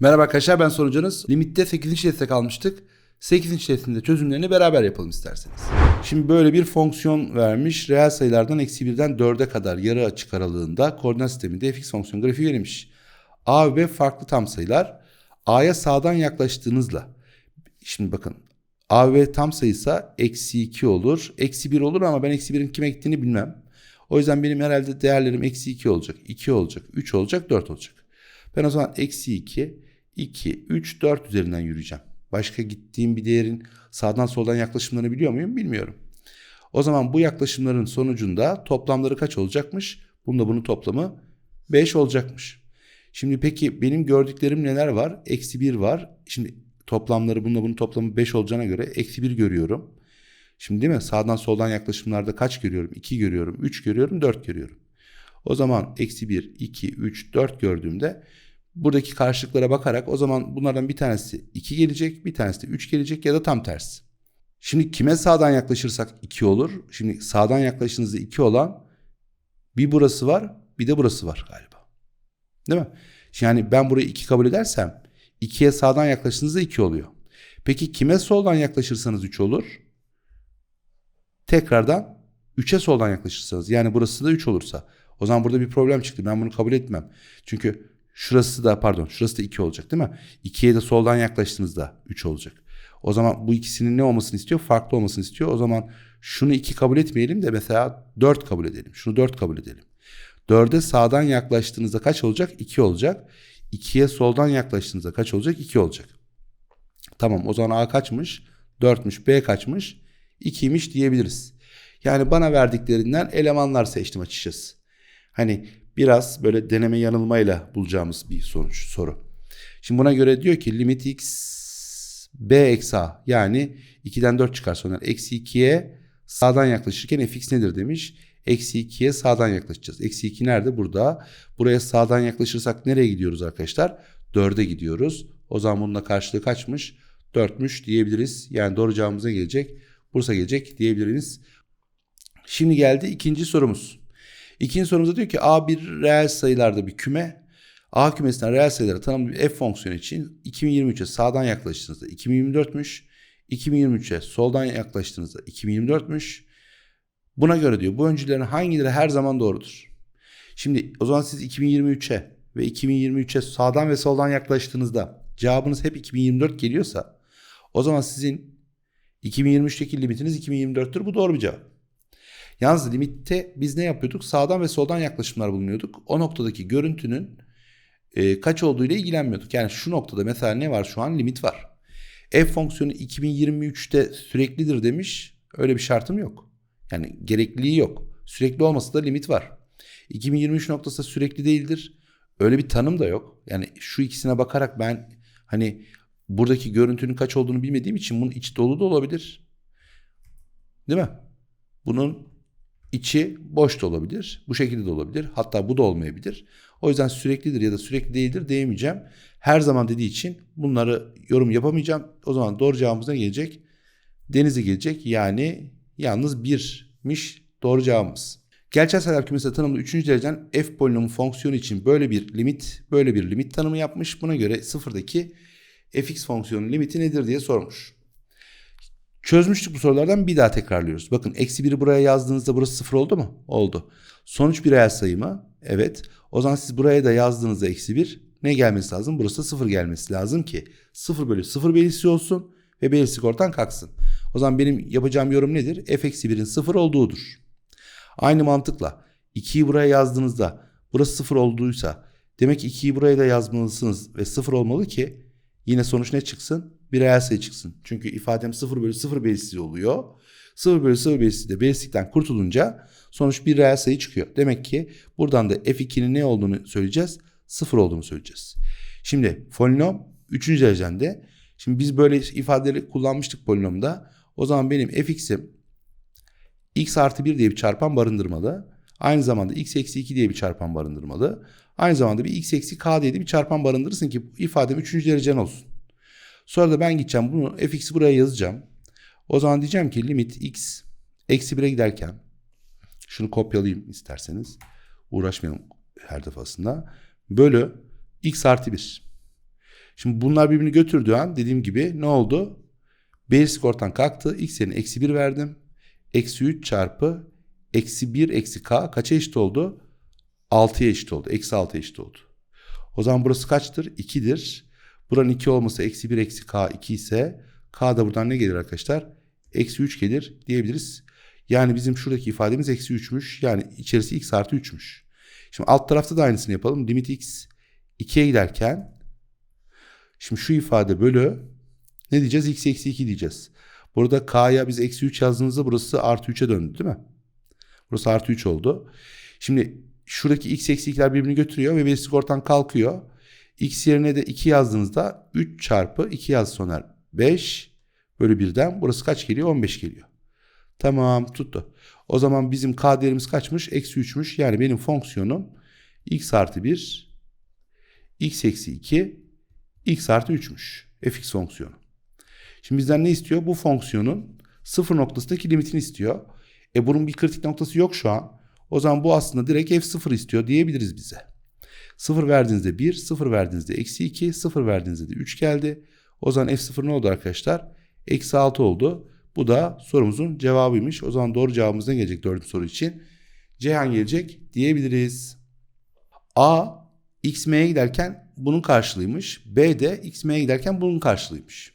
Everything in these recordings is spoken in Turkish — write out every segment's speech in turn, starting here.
Merhaba arkadaşlar ben sonucunuz. Limitte 8. teste kalmıştık. 8. testinde çözümlerini beraber yapalım isterseniz. Şimdi böyle bir fonksiyon vermiş. Reel sayılardan eksi 1'den 4'e kadar yarı açık aralığında koordinat sisteminde fx fonksiyon grafiği verilmiş. A ve B farklı tam sayılar. A'ya sağdan yaklaştığınızla. Şimdi bakın A ve tam sayısa eksi 2 olur. Eksi 1 olur ama ben eksi 1'in kime gittiğini bilmem. O yüzden benim herhalde değerlerim eksi 2 olacak, 2 olacak, 3 olacak, 4 olacak. Ben o zaman eksi 2, 2, 3, 4 üzerinden yürüyeceğim. Başka gittiğim bir değerin sağdan soldan yaklaşımlarını biliyor muyum? Bilmiyorum. O zaman bu yaklaşımların sonucunda toplamları kaç olacakmış? Bunda bunun toplamı 5 olacakmış. Şimdi peki benim gördüklerim neler var? Eksi 1 var. Şimdi toplamları bununla bunun toplamı 5 olacağına göre eksi 1 görüyorum. Şimdi değil mi? Sağdan soldan yaklaşımlarda kaç görüyorum? 2 görüyorum, 3 görüyorum, 4 görüyorum. O zaman eksi 1, 2, 3, 4 gördüğümde buradaki karşılıklara bakarak o zaman bunlardan bir tanesi 2 gelecek, bir tanesi de 3 gelecek ya da tam tersi. Şimdi kime sağdan yaklaşırsak 2 olur. Şimdi sağdan yaklaştığınızda 2 olan bir burası var, bir de burası var galiba. Değil mi? Yani ben burayı 2 kabul edersem 2'ye sağdan yaklaştığınızda 2 oluyor. Peki kime soldan yaklaşırsanız 3 olur? Tekrardan 3'e soldan yaklaşırsanız yani burası da 3 olursa o zaman burada bir problem çıktı. Ben bunu kabul etmem. Çünkü şurası da pardon şurası da 2 olacak değil mi? 2'ye de soldan yaklaştığınızda 3 olacak. O zaman bu ikisinin ne olmasını istiyor? Farklı olmasını istiyor. O zaman şunu 2 kabul etmeyelim de mesela 4 kabul edelim. Şunu 4 kabul edelim. 4'e sağdan yaklaştığınızda kaç olacak? 2 olacak. 2'ye soldan yaklaştığınızda kaç olacak? 2 olacak. Tamam o zaman A kaçmış? 4'müş. B kaçmış? 2'ymiş diyebiliriz. Yani bana verdiklerinden elemanlar seçtim açıkçası. Hani biraz böyle deneme yanılmayla bulacağımız bir sonuç soru. Şimdi buna göre diyor ki limit x b eksi a yani 2'den 4 çıkar sonra eksi 2'ye sağdan yaklaşırken fx nedir demiş. Eksi 2'ye sağdan yaklaşacağız. Eksi 2 nerede? Burada. Buraya sağdan yaklaşırsak nereye gidiyoruz arkadaşlar? 4'e gidiyoruz. O zaman bunun da karşılığı kaçmış? 4'müş diyebiliriz. Yani doğru cevabımıza gelecek. Bursa gelecek diyebiliriz. Şimdi geldi ikinci sorumuz. İkinci sorumuzda diyor ki A bir reel sayılarda bir küme. A kümesinden reel sayılara tanımlı bir f fonksiyonu için 2023'e sağdan yaklaştığınızda 2024'müş. 2023'e soldan yaklaştığınızda 2024'müş. Buna göre diyor bu öncülerin hangileri her zaman doğrudur? Şimdi o zaman siz 2023'e ve 2023'e sağdan ve soldan yaklaştığınızda cevabınız hep 2024 geliyorsa o zaman sizin 2023'teki limitiniz 2024'tür. Bu doğru bir cevap. Yalnız limitte biz ne yapıyorduk? Sağdan ve soldan yaklaşımlar bulunuyorduk. O noktadaki görüntünün e, kaç olduğu ile ilgilenmiyorduk. Yani şu noktada mesela ne var şu an? Limit var. F fonksiyonu 2023'te süreklidir demiş. Öyle bir şartım yok. Yani gerekliliği yok. Sürekli olması da limit var. 2023 noktası sürekli değildir. Öyle bir tanım da yok. Yani şu ikisine bakarak ben hani buradaki görüntünün kaç olduğunu bilmediğim için bunun içi dolu da olabilir. Değil mi? Bunun içi boş da olabilir. Bu şekilde de olabilir. Hatta bu da olmayabilir. O yüzden süreklidir ya da sürekli değildir diyemeyeceğim. Her zaman dediği için bunları yorum yapamayacağım. O zaman doğru cevabımız ne gelecek? Deniz'e gelecek. Yani yalnız birmiş doğru cevabımız. Gerçel sayılar kümesi tanımlı 3. dereceden f polinomu fonksiyonu için böyle bir limit, böyle bir limit tanımı yapmış. Buna göre sıfırdaki fx fonksiyonun limiti nedir diye sormuş. Çözmüştük bu sorulardan bir daha tekrarlıyoruz. Bakın eksi 1'i buraya yazdığınızda burası sıfır oldu mu? Oldu. Sonuç bir reel sayı mı? Evet. O zaman siz buraya da yazdığınızda eksi 1 ne gelmesi lazım? Burası sıfır gelmesi lazım ki 0 bölü 0 belirsiz olsun ve belirsizlik ortadan kalksın. O zaman benim yapacağım yorum nedir? f eksi 1'in sıfır olduğudur. Aynı mantıkla 2'yi buraya yazdığınızda burası sıfır olduysa demek ki 2'yi buraya da yazmalısınız ve sıfır olmalı ki yine sonuç ne çıksın? Bir reel sayı çıksın. Çünkü ifadem 0 bölü 0 belirsiz oluyor. 0 bölü 0 belirsiz de belirsizlikten kurtulunca sonuç bir reel sayı çıkıyor. Demek ki buradan da f2'nin ne olduğunu söyleyeceğiz? 0 olduğunu söyleyeceğiz. Şimdi polinom 3. derecende. Şimdi biz böyle ifadeleri kullanmıştık polinomda. O zaman benim fx'im x artı 1 diye bir çarpan barındırmalı. Aynı zamanda x eksi 2 diye bir çarpan barındırmalı. Aynı zamanda bir x eksi k diye bir çarpan barındırırsın ki ifadem 3. derecen olsun. Sonra da ben gideceğim bunu fx'i buraya yazacağım. O zaman diyeceğim ki limit x eksi 1'e giderken şunu kopyalayayım isterseniz. Uğraşmayalım her defasında. Bölü x artı 1. Şimdi bunlar birbirini götürdüğü an dediğim gibi ne oldu? Belirsizlik ortadan kalktı. X yerine eksi 1 verdim. Eksi 3 çarpı eksi 1 eksi k kaça eşit oldu? 6'ya eşit oldu. Eksi 6'ya eşit oldu. O zaman burası kaçtır? 2'dir. Buranın 2 olması eksi 1 eksi k 2 ise k da buradan ne gelir arkadaşlar? Eksi 3 gelir diyebiliriz. Yani bizim şuradaki ifademiz eksi 3'müş. Yani içerisi x artı 3'müş. Şimdi alt tarafta da aynısını yapalım. Limit x 2'ye giderken şimdi şu ifade bölü ne diyeceğiz? x eksi 2 diyeceğiz. Burada k'ya biz eksi 3 yazdığımızda burası artı 3'e döndü değil mi? Burası artı 3 oldu. Şimdi şuradaki x eksi 2'ler birbirini götürüyor ve belirsizlik ortadan kalkıyor. X yerine de 2 yazdığınızda 3 çarpı 2 yaz soner 5 bölü 1'den burası kaç geliyor? 15 geliyor. Tamam tuttu. O zaman bizim k değerimiz kaçmış? Eksi 3'müş. Yani benim fonksiyonum x artı 1 x eksi 2 x artı 3'müş. fx fonksiyonu. Şimdi bizden ne istiyor? Bu fonksiyonun sıfır noktasındaki limitini istiyor. E bunun bir kritik noktası yok şu an. O zaman bu aslında direkt f0 istiyor diyebiliriz bize. 0 verdiğinizde 1, 0 verdiğinizde eksi 2, 0 verdiğinizde de 3 geldi. O zaman f0 ne oldu arkadaşlar? Eksi 6 oldu. Bu da sorumuzun cevabıymış. O zaman doğru cevabımız ne gelecek dördüncü soru için? Ceyhan gelecek diyebiliriz. A x m'ye giderken bunun karşılığıymış. B de x m'ye giderken bunun karşılığıymış.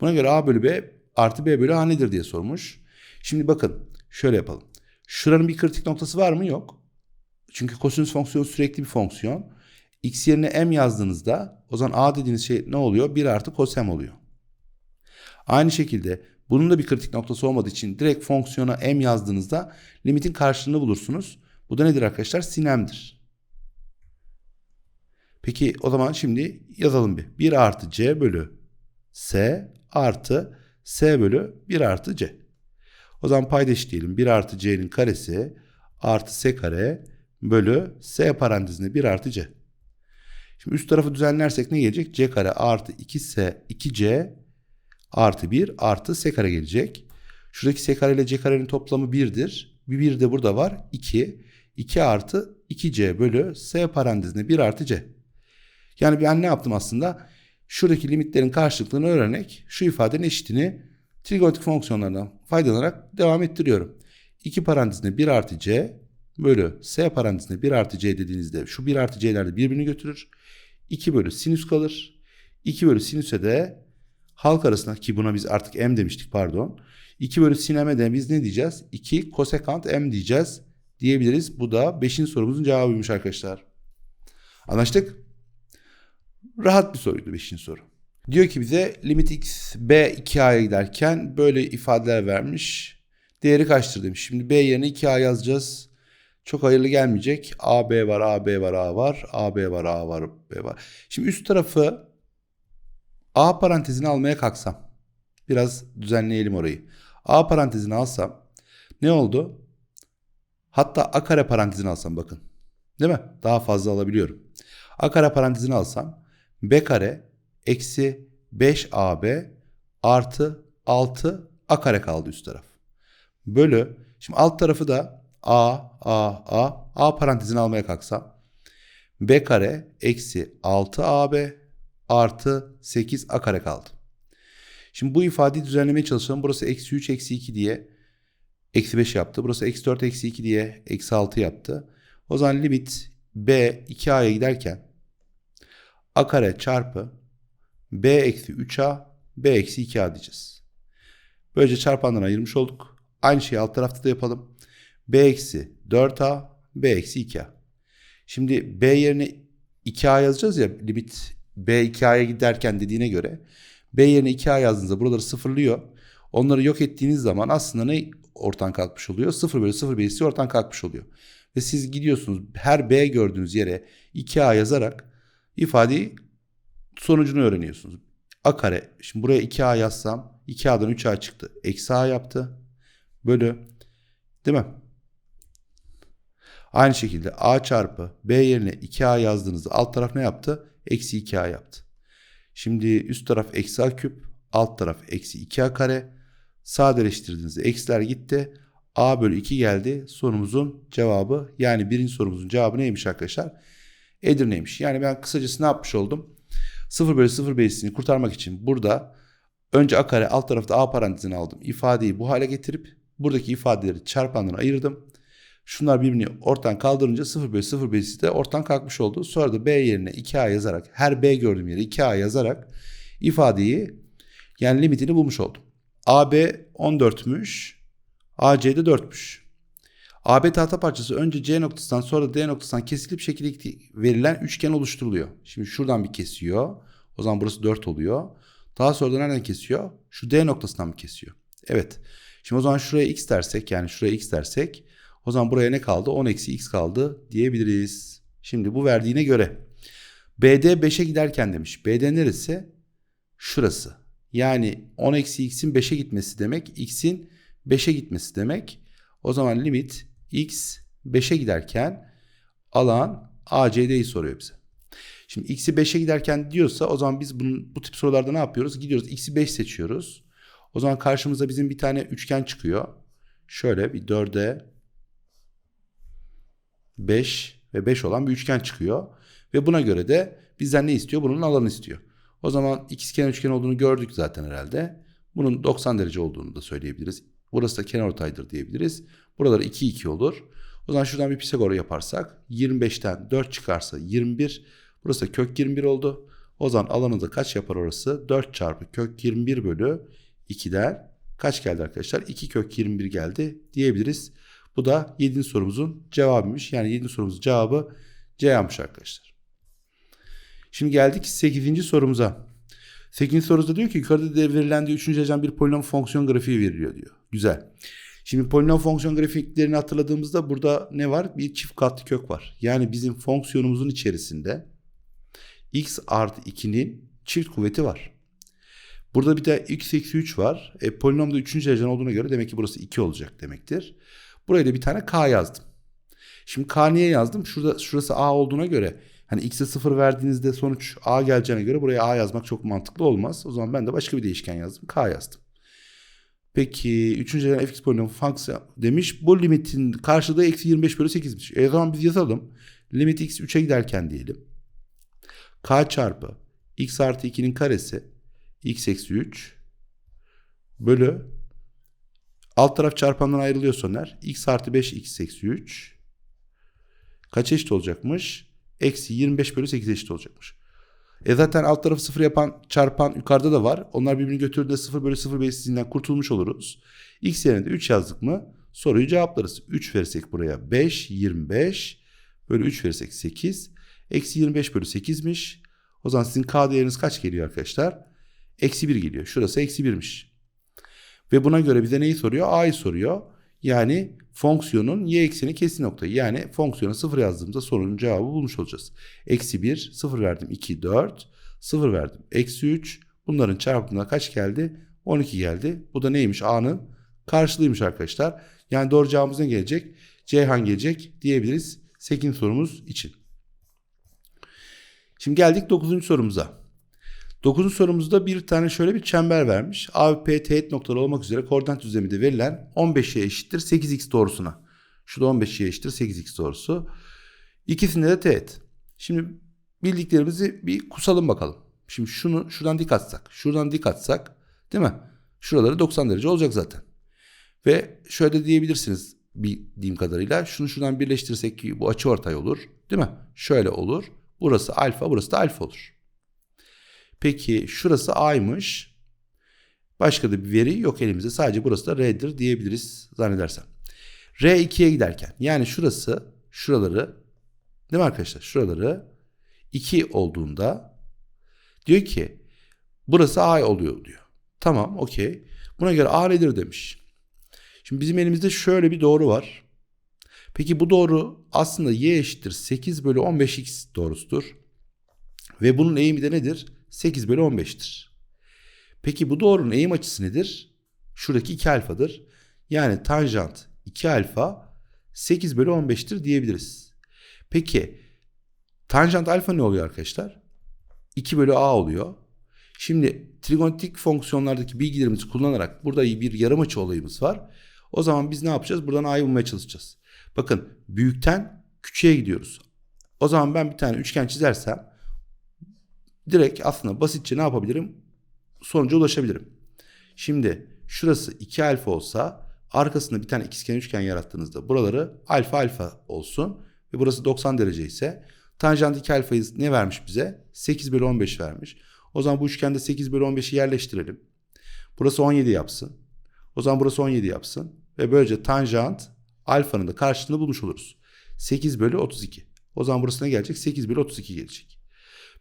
Buna göre A bölü B artı B bölü A nedir diye sormuş. Şimdi bakın şöyle yapalım. Şuranın bir kritik noktası var mı? Yok. Çünkü kosinüs fonksiyonu sürekli bir fonksiyon. X yerine m yazdığınızda o zaman A dediğiniz şey ne oluyor? 1 artı cos m oluyor. Aynı şekilde bunun da bir kritik noktası olmadığı için direkt fonksiyona m yazdığınızda limitin karşılığını bulursunuz. Bu da nedir arkadaşlar? Sinemdir. Peki o zaman şimdi yazalım bir. 1 artı c bölü s artı s bölü 1 artı c. O zaman paydaş diyelim. 1 artı c'nin karesi artı s kare bölü s parantezinde 1 artı c. Şimdi üst tarafı düzenlersek ne gelecek? c kare artı 2s 2c artı 1 artı s kare gelecek. Şuradaki s kare ile c karenin toplamı 1'dir. Bir 1 de burada var. 2. 2 artı 2c bölü s parantezinde 1 artı c. Yani ben ne yaptım aslında? Şuradaki limitlerin karşılıklığını öğrenerek şu ifadenin eşitini trigonometrik fonksiyonlardan faydalanarak devam ettiriyorum. 2 parantezinde 1 artı c bölü s parantezinde 1 artı c dediğinizde şu 1 artı c'ler de birbirini götürür. 2 bölü sinüs kalır. 2 bölü sinüse de halk arasında ki buna biz artık m demiştik pardon. 2 bölü sineme de biz ne diyeceğiz? 2 kosekant m diyeceğiz diyebiliriz. Bu da 5. sorumuzun cevabıymış arkadaşlar. Anlaştık? Rahat bir soruydu 5. soru. Diyor ki bize limit x b 2a'ya giderken böyle ifadeler vermiş. Değeri kaçtır demiş. Şimdi b yerine 2a yazacağız. Çok hayırlı gelmeyecek. a b var, a b var, a var, a b var, a var, b var. Şimdi üst tarafı a parantezini almaya kalksam. Biraz düzenleyelim orayı. a parantezini alsam ne oldu? Hatta a kare parantezini alsam bakın. Değil mi? Daha fazla alabiliyorum. a kare parantezini alsam b kare eksi 5ab artı 6 a kare kaldı üst taraf. Bölü. Şimdi alt tarafı da a, a, a, a parantezini almaya kalksam. b kare eksi 6ab artı 8 a kare kaldı. Şimdi bu ifadeyi düzenlemeye çalışalım. Burası eksi 3 eksi 2 diye eksi 5 yaptı. Burası eksi 4 eksi 2 diye eksi 6 yaptı. O zaman limit b 2a'ya giderken a kare çarpı b eksi 3a b eksi 2a diyeceğiz. Böylece çarpandan ayırmış olduk. Aynı şeyi alt tarafta da yapalım. B eksi 4a b eksi 2a. Şimdi b yerine 2a yazacağız ya limit b 2a'ya giderken dediğine göre b yerine 2a yazdığınızda buraları sıfırlıyor. Onları yok ettiğiniz zaman aslında ne ortadan kalkmış oluyor? 0 bölü 0 birisi ortadan kalkmış oluyor. Ve siz gidiyorsunuz her b gördüğünüz yere 2a yazarak ifadeyi sonucunu öğreniyorsunuz. A kare. Şimdi buraya 2A yazsam 2A'dan 3A çıktı. Eksi A yaptı. Bölü. Değil mi? Aynı şekilde A çarpı B yerine 2A yazdığınızda alt taraf ne yaptı? Eksi 2A yaptı. Şimdi üst taraf eksi A küp. Alt taraf eksi 2A kare. Sadeleştirdiğinizde eksiler gitti. A bölü 2 geldi. Sorumuzun cevabı yani birinci sorumuzun cevabı neymiş arkadaşlar? Edirne'ymiş. Yani ben kısacası ne yapmış oldum? 0 bölü 0 beysini kurtarmak için burada önce a kare alt tarafta a parantezini aldım. İfadeyi bu hale getirip buradaki ifadeleri çarpanlarına ayırdım. Şunlar birbirini ortadan kaldırınca 0 bölü 0 beysi de ortadan kalkmış oldu. Sonra da b yerine 2a yazarak her b gördüğüm yere 2a yazarak ifadeyi yani limitini bulmuş oldum. AB 14'müş. AC de 4'müş. AB tahta parçası önce C noktasından sonra D noktasından kesilip şekilde verilen üçgen oluşturuluyor. Şimdi şuradan bir kesiyor. O zaman burası 4 oluyor. Daha sonra da nereden kesiyor? Şu D noktasından mı kesiyor? Evet. Şimdi o zaman şuraya x dersek yani şuraya x dersek o zaman buraya ne kaldı? 10 eksi x kaldı diyebiliriz. Şimdi bu verdiğine göre BD 5'e giderken demiş. BD neresi? Şurası. Yani 10 eksi x'in 5'e gitmesi demek. x'in 5'e gitmesi demek. O zaman limit x 5'e giderken alan ACD'yi soruyor bize. Şimdi x'i 5'e giderken diyorsa o zaman biz bunun, bu tip sorularda ne yapıyoruz? Gidiyoruz x'i 5 seçiyoruz. O zaman karşımıza bizim bir tane üçgen çıkıyor. Şöyle bir 4'e 5 ve 5 olan bir üçgen çıkıyor. Ve buna göre de bizden ne istiyor? Bunun alanı istiyor. O zaman ikizkenar üçgen olduğunu gördük zaten herhalde. Bunun 90 derece olduğunu da söyleyebiliriz. Burası da kenarortaydır diyebiliriz. Buralar 2 2 olur. O zaman şuradan bir Pisagor yaparsak 25'ten 4 çıkarsa 21. Burası da kök 21 oldu. O zaman alanı da kaç yapar orası? 4 çarpı kök 21 bölü 2'den kaç geldi arkadaşlar? 2 kök 21 geldi diyebiliriz. Bu da 7. sorumuzun cevabıymış. Yani 7. sorumuzun cevabı C'ymiş arkadaşlar. Şimdi geldik 8. sorumuza. 8. soruda diyor ki yukarıda verilen diyor 3. dereceden bir polinom fonksiyon grafiği veriliyor diyor. Güzel. Şimdi polinom fonksiyon grafiklerini hatırladığımızda burada ne var? Bir çift katlı kök var. Yani bizim fonksiyonumuzun içerisinde x artı 2'nin çift kuvveti var. Burada bir de x eksi 3 var. E, polinomda 3. dereceden olduğuna göre demek ki burası 2 olacak demektir. Buraya da bir tane k yazdım. Şimdi k niye yazdım? Şurada şurası a olduğuna göre hani x'e 0 verdiğinizde sonuç a geleceğine göre buraya a yazmak çok mantıklı olmaz. O zaman ben de başka bir değişken yazdım. k yazdım. Peki 3. dereceden fx polinomu fonksiyon demiş. Bu limitin karşılığı eksi 25 bölü 8'miş. E zaman biz yazalım. Limit x 3'e giderken diyelim. k çarpı x artı 2'nin karesi x eksi 3 bölü alt taraf çarpandan ayrılıyor soner. x artı 5 x eksi 3 kaç eşit olacakmış? Eksi 25 bölü 8 eşit olacakmış. E zaten alt tarafı sıfır yapan çarpan yukarıda da var. Onlar birbirini götürdüğünde 0 bölü 0 belirsizliğinden kurtulmuş oluruz. X yerine de 3 yazdık mı soruyu cevaplarız. 3 verirsek buraya 5, 25 bölü 3 verirsek 8. Eksi 25 bölü 8'miş. O zaman sizin K değeriniz kaç geliyor arkadaşlar? Eksi 1 geliyor. Şurası eksi 1'miş. Ve buna göre bize neyi soruyor? A'yı soruyor. Yani fonksiyonun y ekseni kesin noktayı. Yani fonksiyonu 0 yazdığımızda sorunun cevabı bulmuş olacağız. Eksi 1, 0 verdim 2, 4, 0 verdim eksi 3. Bunların çarpımına kaç geldi? 12 geldi. Bu da neymiş? A'nın karşılığıymış arkadaşlar. Yani doğru cevabımız ne gelecek? Ceyhan gelecek diyebiliriz 8. sorumuz için. Şimdi geldik 9. sorumuza. 9. sorumuzda bir tane şöyle bir çember vermiş. A P teğet noktaları olmak üzere koordinat düzleminde verilen 15'e eşittir 8x doğrusuna. Şu da 15'e eşittir 8x doğrusu. İkisinde de teğet. Şimdi bildiklerimizi bir kusalım bakalım. Şimdi şunu şuradan dik atsak, şuradan dik atsak değil mi? Şuraları 90 derece olacak zaten. Ve şöyle diyebilirsiniz bildiğim kadarıyla. Şunu şuradan birleştirirsek ki bu açı ortay olur. Değil mi? Şöyle olur. Burası alfa, burası da alfa olur. Peki şurası A'ymış. Başka da bir veri yok elimizde. Sadece burası da R'dir diyebiliriz zannedersem. R 2'ye giderken yani şurası şuraları değil mi arkadaşlar? Şuraları 2 olduğunda diyor ki burası A oluyor diyor. Tamam okey. Buna göre A nedir demiş. Şimdi bizim elimizde şöyle bir doğru var. Peki bu doğru aslında y eşittir 8 bölü 15x doğrusudur. Ve bunun eğimi de nedir? 8 bölü 15'tir. Peki bu doğrunun eğim açısı nedir? Şuradaki 2 alfadır. Yani tanjant 2 alfa 8 bölü 15'tir diyebiliriz. Peki tanjant alfa ne oluyor arkadaşlar? 2 bölü a oluyor. Şimdi trigonometrik fonksiyonlardaki bilgilerimizi kullanarak burada bir yarım açı olayımız var. O zaman biz ne yapacağız? Buradan a'yı bulmaya çalışacağız. Bakın büyükten küçüğe gidiyoruz. O zaman ben bir tane üçgen çizersem direkt aslında basitçe ne yapabilirim? Sonuca ulaşabilirim. Şimdi şurası 2 alfa olsa arkasında bir tane ikizkenar üçgen yarattığınızda buraları alfa alfa olsun ve burası 90 derece ise tanjant 2 alfayı ne vermiş bize? 8 bölü 15 vermiş. O zaman bu üçgende 8 bölü 15'i yerleştirelim. Burası 17 yapsın. O zaman burası 17 yapsın. Ve böylece tanjant alfanın da karşılığını bulmuş oluruz. 8 bölü 32. O zaman burası ne gelecek? 8 bölü 32 gelecek.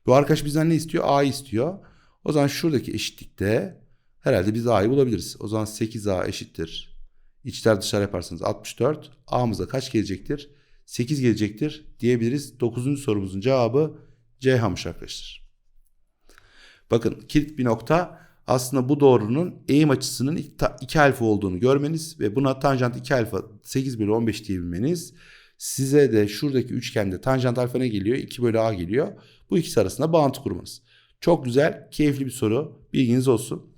Bu arkadaş bizden ne istiyor? A'yı istiyor. O zaman şuradaki eşitlikte herhalde biz A'yı bulabiliriz. O zaman 8A eşittir. İçler dışarı yaparsanız 64. A'mıza kaç gelecektir? 8 gelecektir diyebiliriz. 9. sorumuzun cevabı Ceyhan'mış arkadaşlar. Bakın kilit bir nokta aslında bu doğrunun eğim açısının 2 alfa olduğunu görmeniz ve buna tanjant 2 alfa 8 bölü 15 diyebilmeniz size de şuradaki üçgende tanjant alfa ne geliyor? 2 bölü a geliyor. Bu ikisi arasında bağıntı kurmanız. Çok güzel, keyifli bir soru. Bilginiz olsun.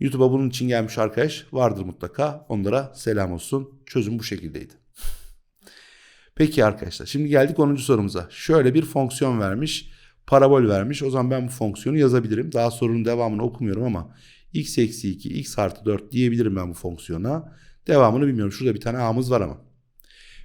YouTube'a bunun için gelmiş arkadaş vardır mutlaka. Onlara selam olsun. Çözüm bu şekildeydi. Peki arkadaşlar şimdi geldik 10. sorumuza. Şöyle bir fonksiyon vermiş. Parabol vermiş. O zaman ben bu fonksiyonu yazabilirim. Daha sorunun devamını okumuyorum ama x eksi 2 x artı 4 diyebilirim ben bu fonksiyona. Devamını bilmiyorum. Şurada bir tane a'mız var ama.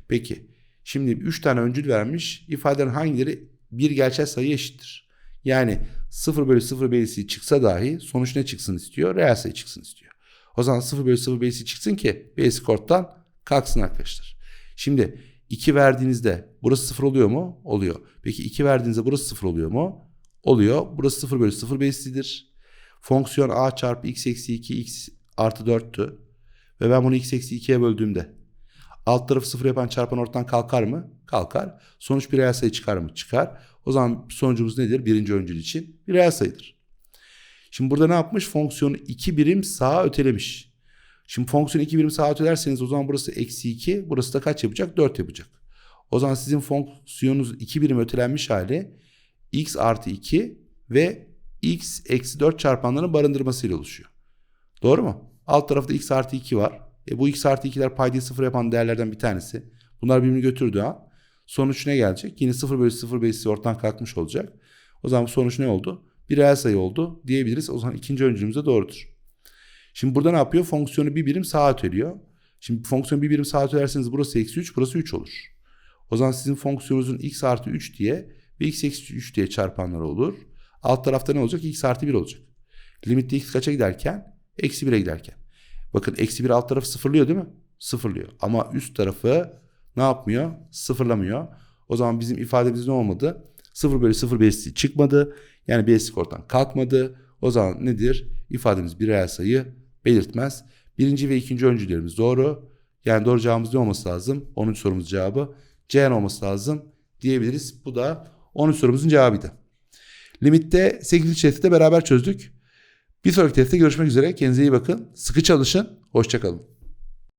Peki şimdi 3 tane öncül vermiş. İfadelerin hangileri bir gerçel sayı eşittir? Yani 0 bölü 0 belirtisi çıksa dahi sonuç ne çıksın istiyor? Reel sayı çıksın istiyor. O zaman 0 bölü 0 belirtisi çıksın ki basic ortadan kalksın arkadaşlar. Şimdi 2 verdiğinizde burası 0 oluyor mu? Oluyor. Peki 2 verdiğinizde burası 0 oluyor mu? Oluyor. Burası 0 bölü 0 belirtisidir. Fonksiyon a çarpı x eksi 2 x artı 4'tü. Ve ben bunu x eksi 2'ye böldüğümde alt tarafı 0 yapan çarpan ortadan kalkar mı? Kalkar. Sonuç bir reel sayı çıkar mı? Çıkar. O zaman sonucumuz nedir? Birinci öncül için bir reel sayıdır. Şimdi burada ne yapmış? Fonksiyonu 2 birim sağa ötelemiş. Şimdi fonksiyonu 2 birim sağa ötelerseniz o zaman burası eksi 2. Burası da kaç yapacak? 4 yapacak. O zaman sizin fonksiyonunuz 2 birim ötelenmiş hali x artı 2 ve x eksi 4 çarpanlarının barındırmasıyla oluşuyor. Doğru mu? Alt tarafta x artı 2 var. E bu x artı 2'ler paydayı sıfır yapan değerlerden bir tanesi. Bunlar birbirini götürdüğü an sonuç ne gelecek? Yine 0 bölü 0 belirtisi ortadan kalkmış olacak. O zaman sonuç ne oldu? Bir reel sayı oldu diyebiliriz. O zaman ikinci öncülümüz de doğrudur. Şimdi burada ne yapıyor? Fonksiyonu bir birim sağa öteliyor. Şimdi fonksiyonu bir birim sağa ötelerseniz burası eksi 3 burası 3 olur. O zaman sizin fonksiyonunuzun x artı 3 diye ve x eksi 3 diye çarpanları olur. Alt tarafta ne olacak? x artı 1 olacak. Limitte x kaça giderken? Eksi 1'e giderken. Bakın eksi 1 alt tarafı sıfırlıyor değil mi? Sıfırlıyor. Ama üst tarafı ne yapmıyor? Sıfırlamıyor. O zaman bizim ifademiz ne olmadı? 0 bölü 0 belirtisi çıkmadı. Yani basic ortadan kalkmadı. O zaman nedir? İfademiz bir reel sayı belirtmez. Birinci ve ikinci öncülerimiz doğru. Yani doğru cevabımız ne olması lazım? 10. sorumuz cevabı Ceyhan olması lazım diyebiliriz. Bu da 10. sorumuzun cevabıydı. Limitte 8. testi de beraber çözdük. Bir sonraki testte görüşmek üzere. Kendinize iyi bakın. Sıkı çalışın. Hoşçakalın.